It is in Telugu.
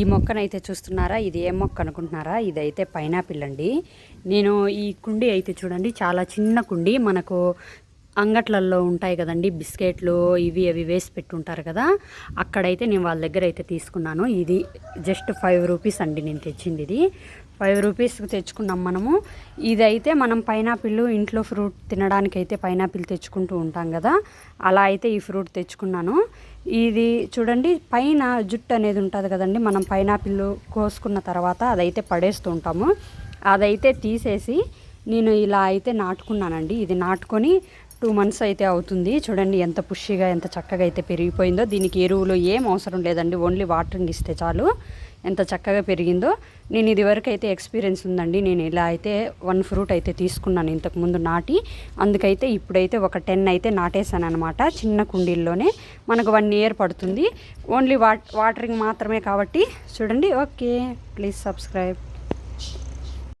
ఈ మొక్కనైతే చూస్తున్నారా? ఇది ఏ మొక్క అనుకుంటున్నారా? ఇదైతే పైనాపిల్ అండి. నేను ఈ కుండీ అయితే చూడండి చాలా చిన్న కుండీ. మనకు అంగట్లలో ఉంటాయి కదండి బిస్కెట్లు ఇవి అవి వేసి పెట్టుంటారు కదా అక్కడైతే నేను వాళ్ళ దగ్గర అయితే తీసుకున్నాను. ఇది జస్ట్ ఫైవ్ రూపీస్ అండి నేను తెచ్చింది ఇది ఫైవ్ రూపీస్కి తెచ్చుకున్నాం మనము. ఇదైతే మనం పైనాపిల్ ఇంట్లో ఫ్రూట్ తినడానికి అయితే పైనాపిల్ తెచ్చుకుంటూ ఉంటాం కదా అలా అయితే ఈ ఫ్రూట్ తెచ్చుకున్నాను. ఇది చూడండి పైన జుట్టు అనేది ఉంటుంది కదండి మనం పైనాపిల్ కోసుకున్న తర్వాత అదైతే పడేస్తూ ఉంటాము. అదైతే తీసేసి నేను ఇలా అయితే నాటుకున్నానండి. ఇది నాటుకొని టూ మంత్స్ అయితే అవుతుంది. చూడండి ఎంత పుష్గా ఎంత చక్కగా అయితే పెరిగిపోయిందో. దీనికి ఎరువులు ఏం అవసరం లేదండి. ఓన్లీ వాటరింగ్ ఇస్తే చాలు. ఎంత చక్కగా పెరిగిందో. నేను ఇది వరకు అయితే ఎక్స్పీరియన్స్ ఉందండి. నేను ఇలా అయితే వన్ ఫ్రూట్ అయితే తీసుకున్నాను ఇంతకుముందు నాటి. అందుకైతే ఇప్పుడైతే ఒక టెన్ అయితే నాటేశాను అనమాట చిన్న కుండీల్లోనే మనకు వన్ ఇయర్ పడుతుంది. ఓన్లీ వాటరింగ్ మాత్రమే కాబట్టి. చూడండి. ఓకే. Please subscribe.